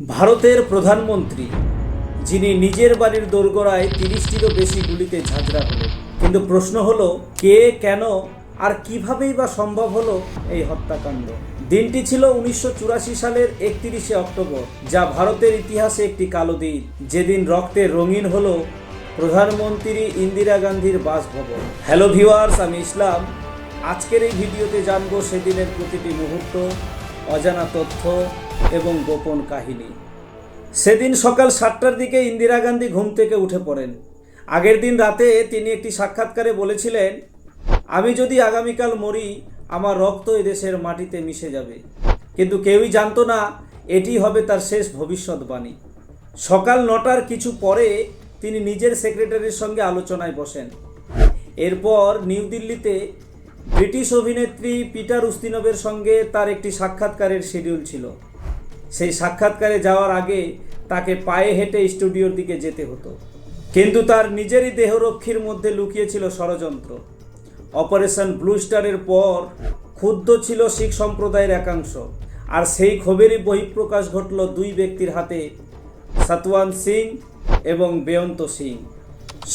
ভারতের প্রধানমন্ত্রী, যিনি নিজের বাড়ির দোরগোড়ায় তিরিশটিরও বেশি গুলিতে ঝাঁঝরা হলেন। কিন্তু প্রশ্ন হলো, কে, কেন, আর কিভাবেই বা সম্ভব হলো এই হত্যাকাণ্ড? দিনটি ছিল উনিশশো চুরাশি সালের একত্রিশে অক্টোবর, যা ভারতের ইতিহাসে একটি কালো দিন। যেদিন রক্তে রঙিন হলো প্রধানমন্ত্রী ইন্দিরা গান্ধীর বাসভবন। হ্যালো ভিওয়ার্স আমি ইসলাম। আজকের এই ভিডিওতে জানব সেদিনের প্রতিটি মুহূর্ত অজানা তথ্য এবং গোপন কাহিনী। সেদিন সকাল সাতটার দিকে ইন্দিরা গান্ধী ঘুম থেকে উঠে পড়েন। আগের দিন রাতে তিনি একটি সাক্ষাৎকারে বলেছিলেন, আমি যদি আগামীকাল মরি, আমার রক্ত এদেশের মাটিতে মিশে যাবে। কিন্তু কেউই জানতো না, এটি হবে তার শেষ ভবিষ্যৎবাণী। সকাল নটার কিছু পরে তিনি নিজের সেক্রেটারির সঙ্গে আলোচনায় বসেন। এরপর নিউ দিল্লিতে ব্রিটিশ অভিনেত্রী পিটার উস্তিনবের সঙ্গে তার একটি সাক্ষাৎকারের শিডিউল ছিল। সেই সাক্ষাৎকারে যাওয়ার আগে তাকে পায়ে হেঁটে স্টুডিওর দিকে যেতে হতো। কিন্তু তার নিজেরই দেহরক্ষীর মধ্যে লুকিয়েছিল ষড়যন্ত্র। অপারেশন ব্লু স্টারের পর ক্ষুব্ধ ছিল শিখ সম্প্রদায়ের একাংশ। আর সেই ক্ষোভেরই বহিঃপ্রকাশ ঘটল দুই ব্যক্তির হাতে, সতওয়ান সিং এবং বেয়ন্ত সিং।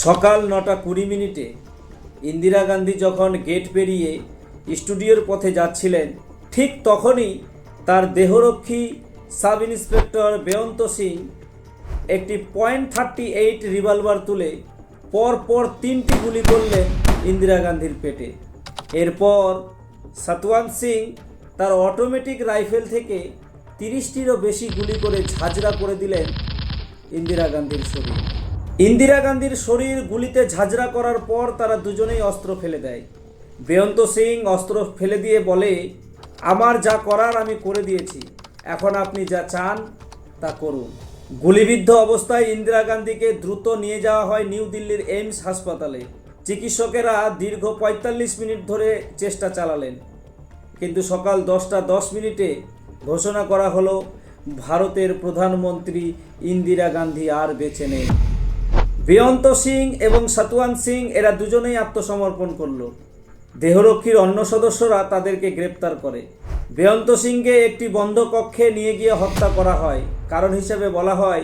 সকাল নটা কুড়ি মিনিটে ইন্দিরা গান্ধী যখন গেট পেরিয়ে স্টুডিওর পথে যাচ্ছিলেন, ঠিক তখনই তার দেহরক্ষী সাব ইন্সপেক্টর বেয়ন্ত সিং একটি পয়েন্ট থার্টি এইট রিভলভার তুলে পর পর তিনটি গুলি করলেন ইন্দিরা গান্ধীর পেটে। এরপর সতওয়ান সিং তার অটোমেটিক রাইফেল থেকে তিরিশটিরও বেশি গুলি করে ঝাঁঝরা করে দিলেন ইন্দিরা গান্ধীর শরীর। ইন্দিরা গান্ধীর শরীর গুলিতে ঝাঁঝরা করার পর তারা দুজনেই অস্ত্র ফেলে দেয়। বেয়ন্ত সিং অস্ত্র ফেলে দিয়ে বলে, আমার যা করার আমি করে দিয়েছি। এখন আপনি যা চান, তা করুন। গুলিবিদ্ধ অবস্থায় ইন্দিরা গান্ধীকে দ্রুত নিয়ে যাওয়া হয় নিউ দিল্লির এইমস হাসপাতালে। চিকিৎসকেরা দীর্ঘ পঁয়তাল্লিশ মিনিট ধরে চেষ্টা চালালেন। কিন্তু সকাল দশটা দশ মিনিটে ঘোষণা করা হলো, ভারতের প্রধানমন্ত্রী ইন্দিরা গান্ধী আর বেঁচে নেই। বেয়ন্ত সিং এবং সতওয়ান সিং এরা দুজনেই আত্মসমর্পণ করল। দেহরক্ষীর অন্য সদস্যরা তাদেরকে গ্রেপ্তার করে। বেয়ন্ত সিংকে একটি বন্ধ কক্ষে নিয়ে গিয়ে হত্যা করা হয়। কারণ হিসেবে বলা হয়,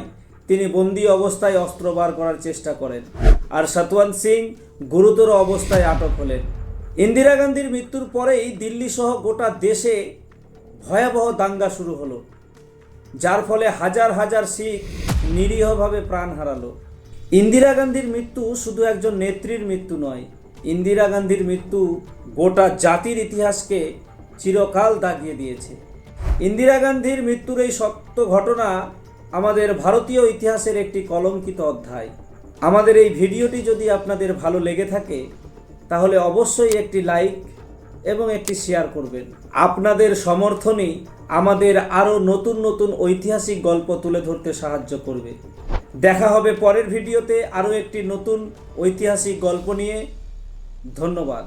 তিনি বন্দি অবস্থায় অস্ত্র বার করার চেষ্টা করেন আর সতওয়ান সিং গুরুতর অবস্থায় আটক হলেন। ইন্দিরা গান্ধীর মৃত্যুর পরেই দিল্লি সহ গোটা দেশে ভয়াবহ দাঙ্গা শুরু হলো, যার ফলে হাজার হাজার শিখ নিরীহভাবে প্রাণ হারালো। ইন্দিরা গান্ধীর মৃত্যু শুধু একজন নেত্রীর মৃত্যু নয়, ইন্দিরা গান্ধীর মৃত্যু গোটা জাতির ইতিহাসকে চিরকাল দাগিয়ে দিয়েছে। ইন্দিরা গান্ধীর মৃত্যুর এই সত্য ঘটনা আমাদের ভারতীয় ইতিহাসের একটি কলঙ্কিত অধ্যায়। আমাদের এই ভিডিওটি যদি আপনাদের ভালো লেগে থাকে, তাহলে অবশ্যই একটি লাইক এবং একটি শেয়ার করবেন। আপনাদের সমর্থনই আমাদের আরও নতুন নতুন ঐতিহাসিক গল্প তুলে ধরতে সাহায্য করবে। দেখা হবে পরের ভিডিওতে আরও একটি নতুন ঐতিহাসিক গল্প নিয়ে। ধন্যবাদ।